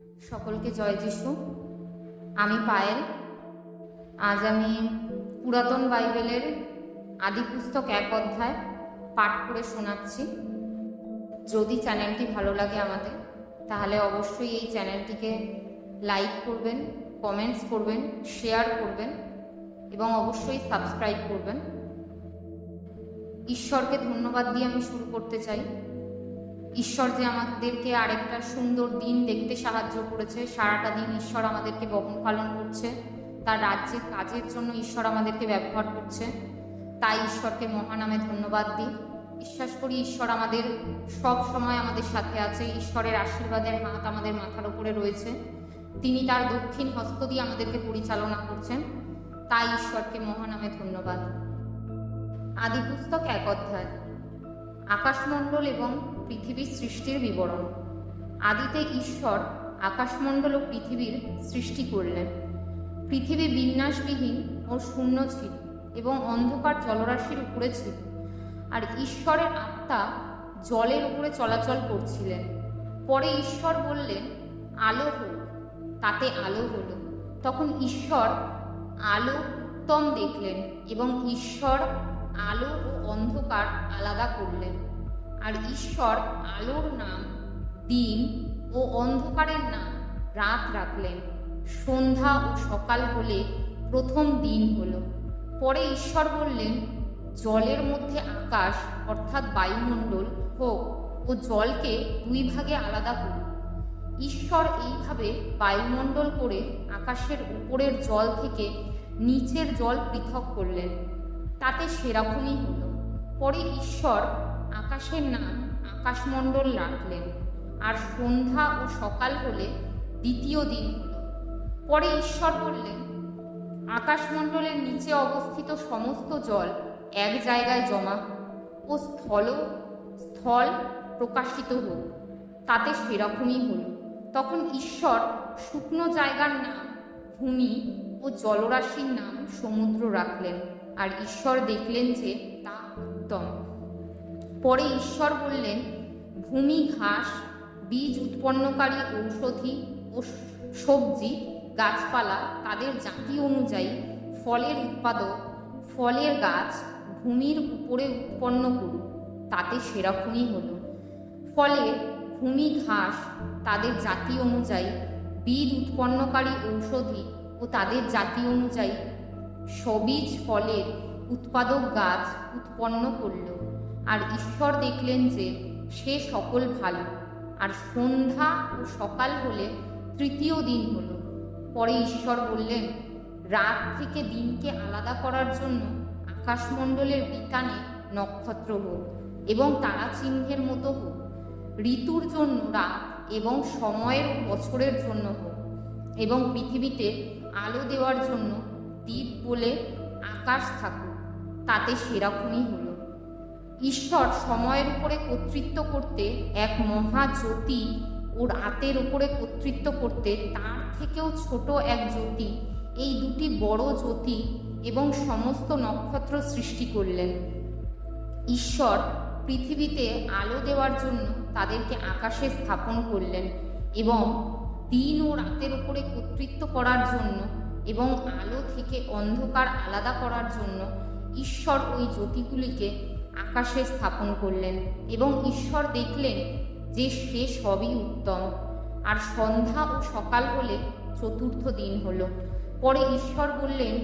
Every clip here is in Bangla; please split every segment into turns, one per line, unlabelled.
সকলকে জয় যিশু। আমি পায়েল। আজ আমি পুরাতন বাইবেলের আদি পুস্তক এক অধ্যায় পাঠ করে শোনাচ্ছি। যদি চ্যানেলটি ভালো লাগে আমাদের, তাহলে অবশ্যই এই চ্যানেলটিকে লাইক করবেন, কমেন্টস করবেন, শেয়ার করবেন এবং অবশ্যই সাবস্ক্রাইব করবেন। ঈশ্বরকে ধন্যবাদ দিয়ে আমি শুরু করতে চাই। ঈশ্বর যে আমাদেরকে আরেকটা সুন্দর দিন দেখতে সাহায্য করেছে, সারাটা দিন ঈশ্বর আমাদেরকে বহন পালন করছে, তার রাজ্যের কাজের জন্য ঈশ্বর আমাদেরকে ব্যবহার করছে, তাই ঈশ্বরকে মহানামে ধন্যবাদ দিই। বিশ্বাস করি ঈশ্বর আমাদের সব সময় আমাদের সাথে আছে, ঈশ্বরের আশীর্বাদের হাত আমাদের মাথার উপরে রয়েছে। তিনি তার দক্ষিণ হস্ত দিয়ে আমাদেরকে পরিচালনা করছেন, তাই ঈশ্বরকে মহানামে ধন্যবাদ। আদি পুস্তক এক অধ্যায়। আকাশমণ্ডল এবং পৃথিবীর সৃষ্টির বিবরণ। আদিতে ঈশ্বর আকাশমণ্ডল ও পৃথিবীর সৃষ্টি করলেন। পৃথিবী বিন্যাসবিহীন ও শূন্য ছিল এবং অন্ধকার জলরাশির উপরে ছিল। আর ঈশ্বরের আত্মা জলের উপরে চলাচল করছিলেন। পরে ঈশ্বর বললেন, আলো হোক, তাতে আলো হলো। তখন ঈশ্বর আলো উত্তম দেখলেন এবং ঈশ্বর আলো ও অন্ধকার আলাদা করলেন। আর ঈশ্বর আলোর নাম, দিন ও অন্ধকারের নাম রাত রাখলেন। সন্ধ্যা ও সকাল হলে প্রথম দিন হলো। পরে ঈশ্বর বললেন, জলের মধ্যে আকাশ, অর্থাৎ বায়ুমণ্ডল, হোক ও জলকে দুই ভাগে আলাদা করুন। ঈশ্বর এইভাবে বায়ুমণ্ডল করে আকাশের উপরের জল থেকে নিচের জল পৃথক করলেন। তাতে সেরকমই হলো। পরে ঈশ্বর আকাশের নাম আকাশমণ্ডল রাখলেন আর সন্ধ্যা ও সকাল হলে দ্বিতীয় দিন পরে ঈশ্বর বললেন, আকাশমণ্ডলের নিচে অবস্থিত সমস্ত জল এক জায়গায় জমা ও স্থল স্থল প্রকাশিত হোক। তাতে সেরকমই হলো। তখন ঈশ্বর শুকনো জায়গার নাম, ভূমি ও জলরাশির নাম সমুদ্র রাখলেন। আর ঈশ্বর দেখলেন যে তা উত্তম। পরে ঈশ্বর বললেন, ভূমি, ঘাস, বীজ উৎপন্নকারী ঔষধি ও সবজি, গাছপালা, তাদের জাতি অনুযায়ী ফলের উৎপাদক, ফলের গাছ ভূমির উপরে উৎপন্ন করুক, তাতে সেরকমই হলো। ফলে ভূমি, ঘাস, তাদের জাতি অনুযায়ী বীজ উৎপন্নকারী ঔষধি ও তাদের জাতি অনুযায়ী সবীজ ফলের উৎপাদক গাছ উৎপন্ন করল। আর ঈশ্বর দেখলেন যে সে সকল ভালো। আর সন্ধ্যা ও সকাল হলে তৃতীয় দিন হলো। পরে ঈশ্বর বললেন, রাত থেকে দিনকে আলাদা করার জন্য আকাশমণ্ডলের বিতানে নক্ষত্র হোক এবং তারা চিহ্নের মতো হোক। ঋতুর জন্য রাত এবং সময়ের বছরের জন্য হোক এবং পৃথিবীতে আলো দেওয়ার জন্য দ্বীপ বলে আকাশ থাকুক, তাতে সেরকমই হলো। ঈশ্বর সময়ের উপরে কর্তৃত্ব করতে এক মহা জ্যোতি ওর রাতের উপরে কর্তৃত্ব করতে তার থেকেও ছোট এক জ্যোতি, এই দুটি বড় জ্যোতি এবং সমস্ত নক্ষত্র সৃষ্টি করলেন। ঈশ্বর পৃথিবীতে আলো দেওয়ার জন্য তাদেরকে আকাশে স্থাপন করলেন এবং দিন ও রাতের উপরে কর্তৃত্ব করার জন্য এবং আলো থেকে অন্ধকার আলাদা করার জন্য ঈশ্বর ওই জ্যোতিগুলিকে আকাশে স্থাপন করলেন এবং ঈশ্বর দেখলেন যে সে সবই উত্তম। আর সন্ধ্যা ও সকাল হলে চতুর্থ দিন হলো। পরে ঈশ্বর বললেন,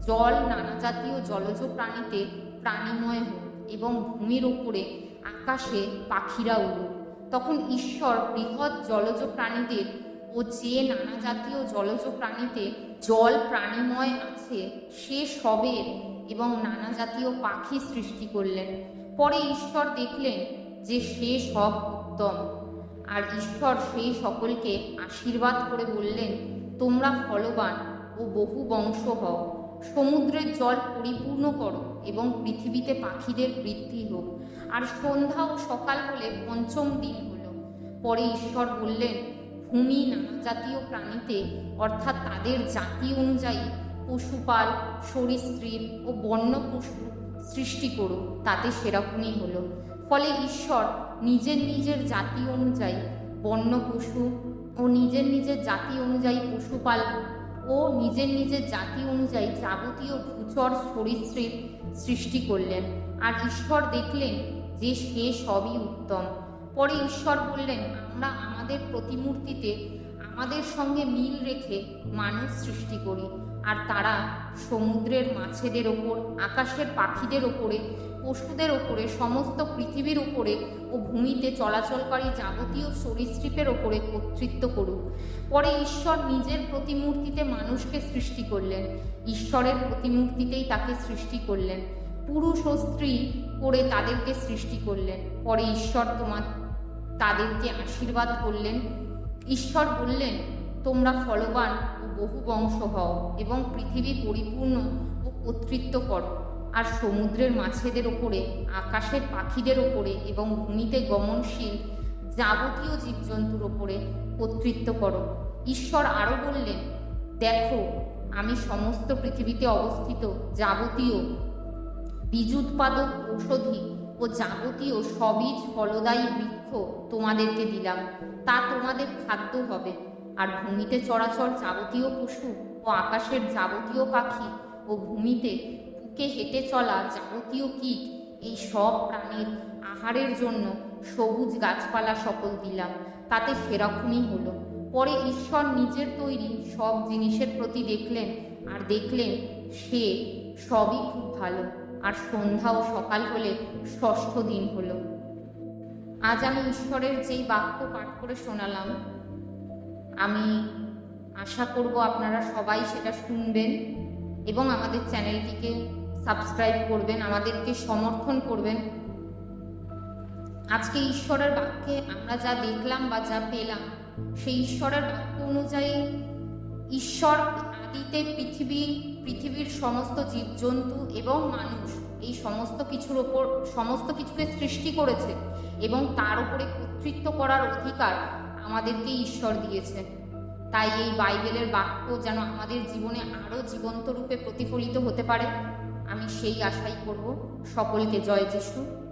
জল নানা জাতীয় জলজ প্রাণীতে প্রাণীময় হোক এবং ভূমির ওপরে আকাশে পাখিরা উড়ুক। তখন ঈশ্বর বৃহৎ জলজ প্রাণীদের ও যে নানা জাতীয় জলজ প্রাণীতে জল প্রাণীময় আছে, সে সবের এবং নানা জাতীয় পাখি সৃষ্টি করলেন। পরে ঈশ্বর দেখলেন যে সে সব উত্তম। আর ঈশ্বর সেই সকলকে আশীর্বাদ করে বললেন, তোমরা ফলবান ও বহু বংশ হও। সমুদ্রের জল পরিপূর্ণ করো এবং পৃথিবীতে পাখিদের বৃদ্ধি হোক। আর সন্ধ্যা ও সকাল হলে পঞ্চম দিন হলো। পরে ঈশ্বর বললেন ভূমি নানা জাতীয় প্রাণীতে, অর্থাৎ তাদের জাতি অনুযায়ী পশুপাল, সরীসৃপ ও বন্য পশু সৃষ্টি করো তাতে সেরকমই হলো। ফলে ঈশ্বর নিজের নিজের জাতি অনুযায়ী বন্য পশু ও নিজের নিজের জাতি অনুযায়ী পশুপাল ও নিজের নিজের জাতি অনুযায়ী যাবতীয় ভূচর সরীসৃপ সৃষ্টি করলেন। আর ঈশ্বর দেখলেন যে সে সবই উত্তম। পরে ঈশ্বর বললেন, আমরা আমাদের প্রতিমূর্তিতে আমাদের সঙ্গে মিল রেখে মানুষ সৃষ্টি করি। আর তারা সমুদ্রের মাছেদের ওপর, আকাশের পাখিদের ওপরে, পশুদের ওপরে, সমস্ত পৃথিবীর ওপরে ও ভূমিতে চলাচলকারী যাবতীয় সরীসৃপের ওপরে কর্তৃত্ব করুক। পরে ঈশ্বর নিজের প্রতিমূর্তিতে মানুষকে সৃষ্টি করলেন। ঈশ্বরের প্রতিমূর্তিতেই তাকে সৃষ্টি করলেন। পুরুষ ও স্ত্রী করে তাদেরকে সৃষ্টি করলেন। পরে ঈশ্বর তোমার তাদেরকে আশীর্বাদ করলেন। ঈশ্বর বললেন, তোমরা ফলবান ও বহু বংশ হও এবং পৃথিবী পরিপূর্ণ ও কর্তৃত্ব করো। আর সমুদ্রের মাছেদের ওপরে, আকাশের পাখিদের ওপরে এবং ভূমিতে গমনশীল যাবতীয় জীবজন্তুর ওপরে কর্তৃত্ব করো। ঈশ্বর আরও বললেন, দেখো, আমি সমস্ত পৃথিবীতে অবস্থিত যাবতীয় বীজ উৎপাদক ঔষধি ও যাবতীয় সবীজ ফলদায়ী বৃক্ষ তোমাদেরকে দিলাম। তা তোমাদের খাদ্য হবে। আর ভূমিতে চরাচর যাবতীয় পশু ও আকাশের যাবতীয় পাখি ও ভূমিতে বুকে হেঁটে চলা যাবতীয় কীট, এই সব প্রাণীর আহারের জন্য সবুজ গাছপালা সকল দিলাম। তাতে সেরকমই হলো। পরে ঈশ্বর নিজের তৈরি সব জিনিসের প্রতি দেখলেন, আর দেখলেন সে সবই খুব ভালো। আর সন্ধ্যা ও সকাল হলে ষষ্ঠ দিন হলো। আজ আমি ঈশ্বরের যেই বাক্য পাঠ করে শোনালাম, আমি আশা করব আপনারা সবাই সেটা শুনবেন এবং আমাদের চ্যানেলটিকে সাবস্ক্রাইব করবেন, আমাদেরকে সমর্থন করবেন। আজকে ঈশ্বরের বাক্যে আমরা যা দেখলাম বা যা পেলাম, সেই ঈশ্বরের বাক্য অনুযায়ী ঈশ্বর আদিতে পৃথিবী পৃথিবীর সমস্ত জীবজন্তু এবং মানুষ এই সমস্ত কিছুর ওপর, সমস্ত কিছুকে সৃষ্টি করেছে এবং তার উপরে কর্তৃত্ব করার অধিকার আমাদেরকে ঈশ্বর দিয়েছে। তাই এই বাইবেলের বাক্য যেন আমাদের জীবনে আরও জীবন্ত রূপে প্রতিফলিত হতে পারে। আমি সেই আশাই করব। সকলকে জয় যিশু।